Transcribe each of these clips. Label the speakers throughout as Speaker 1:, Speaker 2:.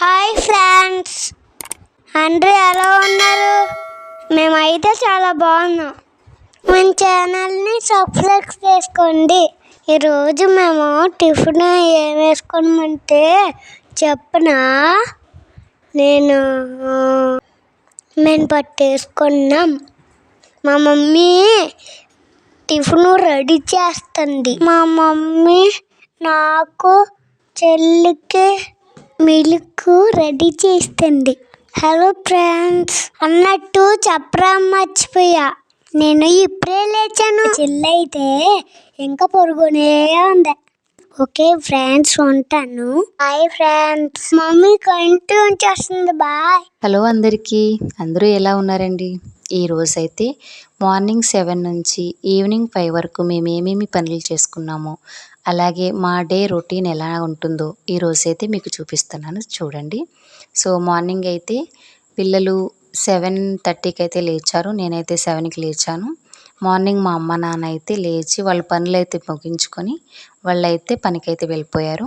Speaker 1: Hi friends. అందరూ ఎలా ఉన్నారు? మేమైతే చాలా బాగున్నాం. మన ఛానల్ని సబ్స్క్రైబ్ చేసుకోండి. ఈరోజు మేము టిఫిన్ ఏం వేసుకోమంటే చెప్పనా? నేను మేము పట్టేసుకున్నాం. మా మమ్మీ టిఫిన్ రెడీ చేస్తుంది. మా మమ్మీ నాకు చెల్లికి మిల్క్ రెడీ చేస్తుంది. హలో ఫ్రెండ్స్ అన్నట్టు చెప్పరా మర్చిపోయా. నేను ఇప్పుడే లేచాను. చెల్లైతే ఇంకా పొరుగునే ఉంది. ఓకే ఫ్రెండ్స్ ఉంటాను. హాయ్ ఫ్రెండ్స్ మమ్మీ కంటూ చేస్తుంది బాయ్
Speaker 2: హలో అందరికీ. అందరూ ఎలా ఉన్నారండి? ఈ రోజైతే మార్నింగ్ సెవెన్ నుంచి ఈవినింగ్ ఫైవ్ వరకు మేము ఏమేమి పనులు చేసుకున్నామో అలాగే మా డే రొటీన్ ఎలా ఉంటుందో ఈ రోజైతే మీకు చూపిస్తున్నాను చూడండి. సో మార్నింగ్ అయితే పిల్లలు సెవెన్ థర్టీకి అయితే లేచారు నేనైతే సెవెన్కి లేచాను. మార్నింగ్ మా అమ్మ నాన్న అయితే లేచి వాళ్ళ పనులు అయితే ముగించుకొని వాళ్ళైతే పనికైతే వెళ్ళిపోయారు.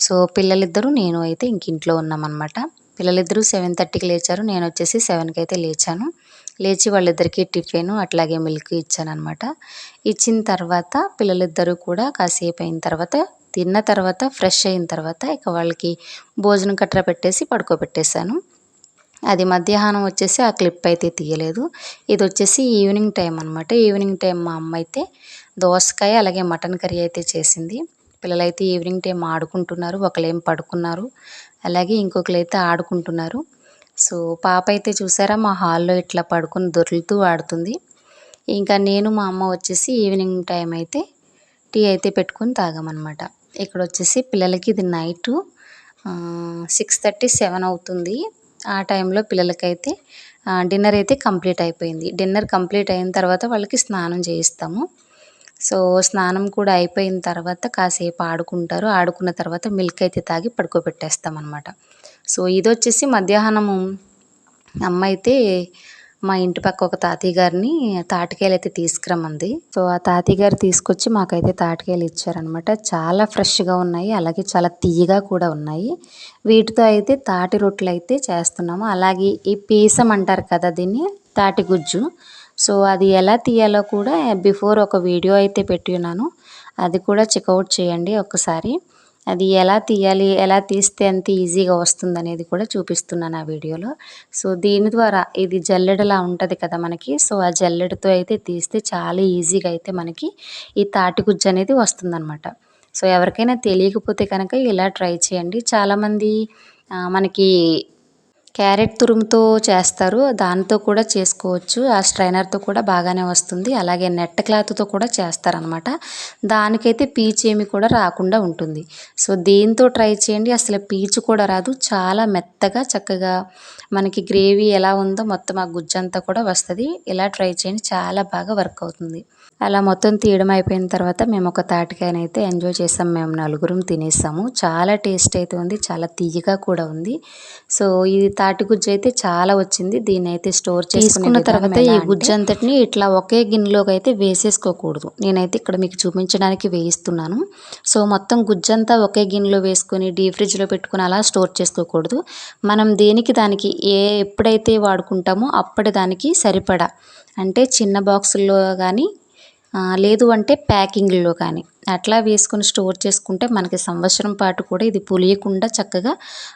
Speaker 2: సో పిల్లలిద్దరూ నేను అయితే ఇంకింట్లో ఉన్నామన్నమాట. పిల్లలిద్దరూ సెవెన్ థర్టీకి లేచారు నేను వచ్చేసి సెవెన్కి అయితే లేచాను. లేచి వాళ్ళిద్దరికీ టిఫిన్ అట్లాగే మిల్క్ ఇచ్చాను అనమాట ఇచ్చిన తర్వాత పిల్లలిద్దరూ కూడా కాసేపు అయిన తర్వాత తిన్న తర్వాత ఫ్రెష్ అయిన తర్వాత ఇక వాళ్ళకి భోజనం కట్ర పెట్టేసి పడుకోబెట్టేశాను. అది మధ్యాహ్నం వచ్చేసి ఆ క్లిప్ అయితే తీయలేదు. ఇది వచ్చేసి ఈవినింగ్ టైం అనమాట ఈవినింగ్ టైం మా అమ్మ అయితే దోసకాయ అలాగే మటన్ కర్రీ అయితే చేసింది. పిల్లలైతే ఈవినింగ్ టైం ఆడుకుంటున్నారు ఒకళ్ళేం పడుకున్నారు. అలాగే ఇంకొకరు అయితే ఆడుకుంటున్నారు. సో పాప అయితే చూసారా మా హాల్లో ఇట్లా పడుకుని దొర్లుతూ ఆడుతుంది. ఇంకా నేను మా అమ్మ వచ్చేసి ఈవినింగ్ టైం అయితే టీ అయితే పెట్టుకొని తాగామన్నమాట. ఇక్కడ వచ్చేసి పిల్లలకి ఇది నైటు సిక్స్ థర్టీ సెవెన్ అవుతుంది. ఆ టైంలో పిల్లలకైతే డిన్నర్ అయితే కంప్లీట్ అయిపోయింది. డిన్నర్ కంప్లీట్ అయిన తర్వాత వాళ్ళకి స్నానం చేయిస్తాము. సో స్నానం కూడా అయిపోయిన తర్వాత కాసేపు ఆడుకుంటారు. ఆడుకున్న తర్వాత మిల్క్ అయితే తాగి పడుకోబెట్టేస్తాం అనమాట సో ఇది వచ్చేసి మధ్యాహ్నము. అమ్మ అయితే మా ఇంటి పక్క ఒక తాతయ్య గారిని తాటికాయలు అయితే తీసుకురమ్మంది. సో ఆ తాతయ్య గారు తీసుకొచ్చి మాకైతే తాటికాయలు ఇచ్చారనమాట చాలా ఫ్రెష్గా ఉన్నాయి అలాగే చాలా తీయగా కూడా ఉన్నాయి. వీటితో అయితే తాటి రొట్టెలు అయితే చేస్తున్నాము. అలాగే ఈ పీసం అంటారు కదా దీన్ని తాటి గుజ్జు. సో అది ఎలా తీయాలో కూడా బిఫోర్ ఒక వీడియో అయితే పెట్టి ఉన్నాను. అది కూడా చెక్అవుట్ చేయండి ఒకసారి అది ఎలా తీయాలి ఎలా తీస్తే ఎంత ఈజీగా వస్తుంది అనేది కూడా చూపిస్తున్నాను ఆ వీడియోలో. సో దీని ద్వారా ఇది జల్లెడలా ఉంటుంది కదా మనకి. సో ఆ జల్లెడతో అయితే తీస్తే చాలా ఈజీగా అయితే మనకి ఈ తాటి గుజ్జు అనేది వస్తుందన్నమాట. సో ఎవరికైనా తెలియకపోతే కనుక ఇలా ట్రై చేయండి. చాలామంది మనకి క్యారెట్ తురుముతో చేస్తారు. దానితో కూడా చేసుకోవచ్చు. ఆ స్ట్రైనర్తో కూడా బాగానే వస్తుంది. అలాగే నెట్ క్లాత్తో కూడా చేస్తారనమాట. దానికైతే పీచు ఏమి కూడా రాకుండా ఉంటుంది. సో దీంతో ట్రై చేయండి. అసలు పీచు కూడా రాదు. చాలా మెత్తగా చక్కగా మనకి గ్రేవీ ఎలా ఉందో మొత్తం ఆ గుజ్జంతా కూడా వస్తుంది. ఇలా ట్రై చేయండి. చాలా బాగా వర్క్ అవుతుంది. అలా మొత్తం తీయడం అయిపోయిన తర్వాత మేము ఒక తాటికాయనైతే ఎంజాయ్ చేసాం. మేము నలుగురం తినేసాము. చాలా టేస్ట్ అయితే ఉంది. చాలా తీయగా కూడా ఉంది. సో ఇది తా తాటి గుజ్జు అయితే చాలా వచ్చింది. దీన్ని అయితే స్టోర్ చేసుకున్న తర్వాత ఈ గుజ్జు అంతటిని ఇట్లా ఒకే గిన్నెలోకి అయితే వేసేసుకోకూడదు. నేనైతే ఇక్కడ మీకు చూపించడానికి వేయిస్తున్నాను. సో మొత్తం గుజ్జంతా ఒకే గిన్నెలో వేసుకొని డీ ఫ్రిడ్జ్లో పెట్టుకుని అలా స్టోర్ చేసుకోకూడదు. మనం దేనికి దానికి ఏ ఎప్పుడైతే వాడుకుంటామో అప్పటి దానికి సరిపడా. అంటే చిన్న బాక్సుల్లో కానీ లేదు అంటే ప్యాకింగ్లో కానీ. అట్లా వేసుకొని స్టోర్ చేసుకుంటే మనకి సంవత్సరం పాటు కూడా ఇది పులియకుండా చక్కగా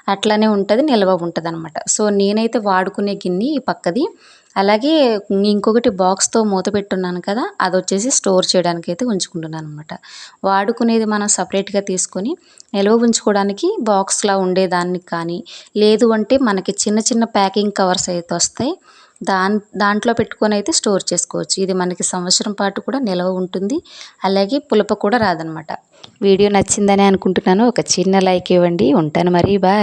Speaker 2: అట్లానే ఉంటుంది నిల్వ ఉంటుంది అనమాట సో నేనైతే వాడుకునే గిన్నె ఈ పక్కది. అలాగే ఇంకొకటి బాక్స్తో మూత పెట్టున్నాను కదా అది వచ్చేసి స్టోర్ చేయడానికి అయితే ఉంచుకుంటున్నాను అనమాట వాడుకునేది మనం సపరేట్గా తీసుకొని నిల్వ ఉంచుకోవడానికి బాక్స్లా ఉండేదానికి కానీ లేదు అంటే మనకి చిన్న చిన్న ప్యాకింగ్ కవర్స్ అయితే వస్తాయి. దాన్ దాంట్లో పెట్టుకొని అయితే స్టోర్ చేసుకోవచ్చు. ఇది మనకి సంవత్సరం పాటు కూడా నిల్వ ఉంటుంది. అలాగే పులప కూడా రాదనమాట. వీడియో నచ్చిందని అనుకుంటున్నాను. ఒక చిన్న లైక్ ఇవ్వండి. ఉంటాను మరి. బాయ్.